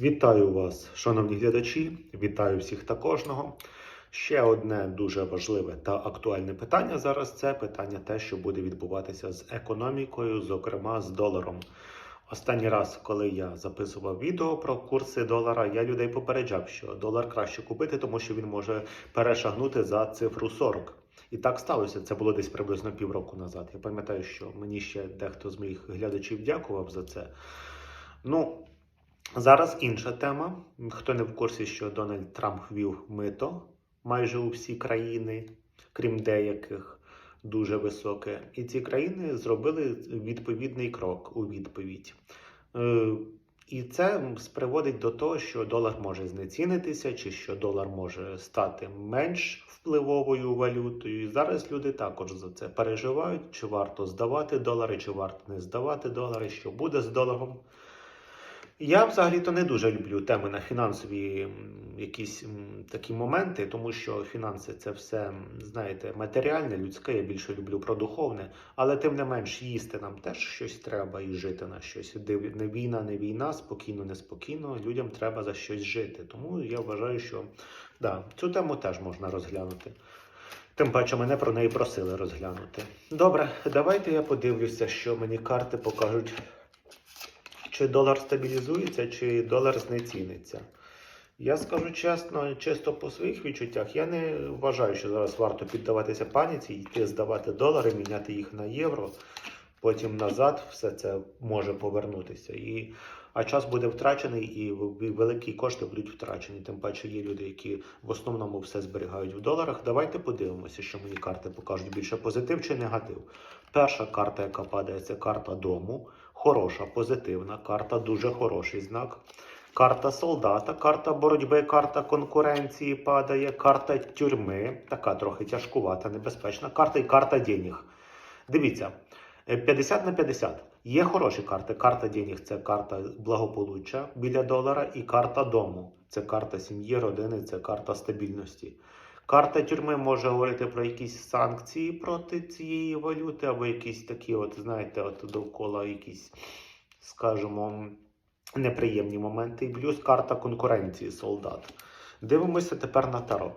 Вітаю вас, шановні глядачі. Вітаю всіх та кожного. Ще одне дуже важливе та актуальне питання зараз це питання те, що буде відбуватися з економікою, зокрема з доларом. Останній раз, коли я записував відео про курси долара, я людей попереджав, що долар краще купити, тому що він може перешагнути за цифру 40. І так сталося. Це було десь приблизно півроку назад. Я пам'ятаю, що мені ще дехто з моїх глядачів дякував за це. Ну, Зараз інша тема. Хто не в курсі, що Дональд Трамп ввів мито майже у всі країни, крім деяких, дуже високе. І ці країни зробили відповідний крок у відповідь. Е, І це приводить до того, що долар може знецінитися, чи що долар може стати менш впливовою валютою. І зараз люди також за це переживають, чи варто здавати долари, чи варто не здавати долари, що буде з доларом. Я взагалі-то не дуже люблю теми на фінансові якісь такі моменти, тому що фінанси це все, знаєте, матеріальне, людське. Я більше люблю про духовне, але тим не менш їсти нам теж щось треба і жити на щось. Не війна, не війна, спокійно, не спокійно. Людям треба за щось жити. Тому я вважаю, що да, цю тему теж можна розглянути. Тим паче мене про неї просили розглянути. Добре, давайте я подивлюся, що мені карти покажуть чи долар стабілізується, чи долар знеціниться. Я скажу чесно, чисто по своїх відчуттях, я не вважаю, що зараз варто піддаватися паніці, йти здавати долари, міняти їх на євро, потім назад все це може повернутися. І, а час буде втрачений, і великі кошти будуть втрачені. Тим паче є люди, які в основному все зберігають в доларах. Давайте подивимося, що мені карти покажуть більше позитив чи негатив. Перша карта, яка падає, це карта дому. Хороша, позитивна карта, дуже хороший знак. Карта солдата, карта боротьби, карта конкуренції падає, карта тюрми, така трохи тяжкувата, небезпечна карта і карта денег. Дивіться, е, 50 на 50. Є хороші карти. Карта денег це карта благополуччя біля долара, і карта дому. Це карта сім'ї, родини, це карта стабільності. Карта тюрми може говорити про якісь санкції проти цієї валюти, або якісь такі, от знаєте, от довкола якісь, скажімо, неприємні моменти. І плюс карта конкуренції солдат. Дивимося тепер на таро.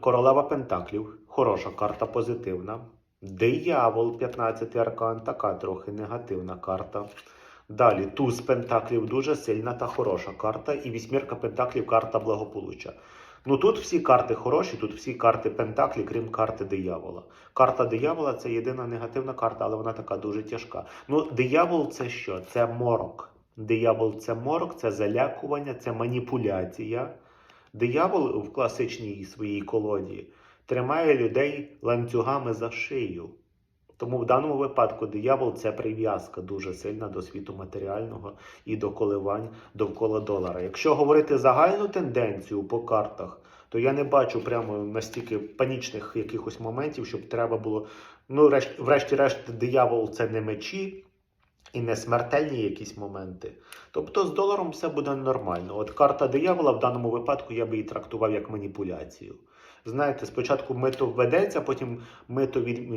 Королева Пентаклів, хороша карта позитивна. Диявол, 15 аркан, така трохи негативна карта. Далі туз Пентаклів дуже сильна та хороша карта. І вісьмірка Пентаклів карта благополуччя. Ну тут всі карти хороші, тут всі карти Пентаклі, крім карти диявола. Карта диявола це єдина негативна карта, але вона така дуже тяжка. Ну, диявол це що? Це морок. Диявол це морок, це залякування, це маніпуляція. Диявол в класичній своїй колоді тримає людей ланцюгами за шию. Тому в даному випадку диявол це прив'язка дуже сильна до світу матеріального і до коливань довкола долара. Якщо говорити загальну тенденцію по картах, то я не бачу прямо настільки панічних якихось моментів, щоб треба було. Ну, решт- врешті-решт, диявол це не мечі і не смертельні якісь моменти. Тобто з доларом все буде нормально. От карта диявола в даному випадку я би її трактував як маніпуляцію. Знаєте, спочатку мито введеться, потім мито від,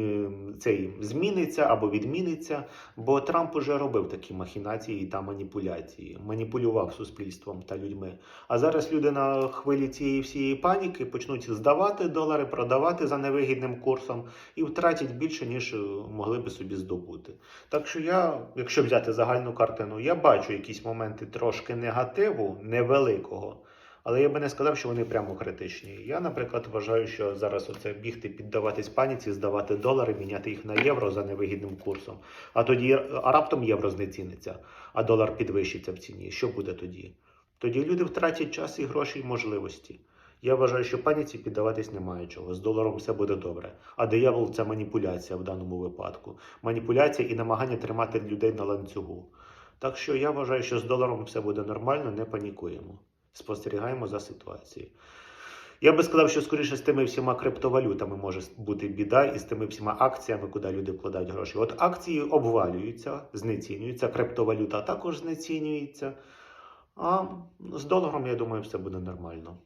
цей, зміниться або відміниться. Бо Трамп уже робив такі махінації та маніпуляції, маніпулював суспільством та людьми. А зараз люди на хвилі цієї всієї паніки почнуть здавати долари, продавати за невигідним курсом і втратять більше, ніж е, могли би собі здобути. Так що я, якщо взяти загальну картину, я бачу якісь моменти трошки негативу, невеликого. Але я би не сказав, що вони прямо критичні. Я, наприклад, вважаю, що зараз оце бігти, піддаватись паніці, здавати долари, міняти їх на євро за невигідним курсом. А тоді а раптом євро знеціниться, а долар підвищиться в ціні. Що буде тоді? Тоді люди втратять час і гроші і можливості. Я вважаю, що паніці піддаватись немає чого. З доларом все буде добре. А диявол це маніпуляція в даному випадку. Маніпуляція і намагання тримати людей на ланцюгу. Так що я вважаю, що з доларом все буде нормально, не панікуємо. Спостерігаємо за ситуацією. Я би сказав, що скоріше з тими всіма криптовалютами може бути біда, і з тими всіма акціями, куди люди вкладають гроші. От акції обвалюються, знецінюються, криптовалюта також знецінюється. А з доларом, я думаю, все буде нормально.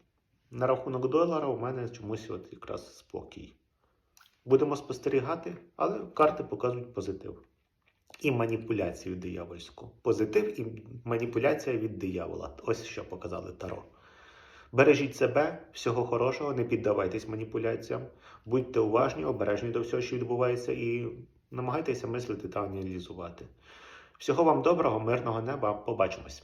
На рахунок долара у мене чомусь от якраз спокій. Будемо спостерігати, але карти показують позитив. І маніпуляцію диявольську. Позитив і маніпуляція від диявола. Ось що показали Таро. Бережіть себе, всього хорошого, не піддавайтесь маніпуляціям, будьте уважні, обережні до всього, що відбувається, і намагайтеся мислити та аналізувати. Всього вам доброго, мирного неба, побачимось!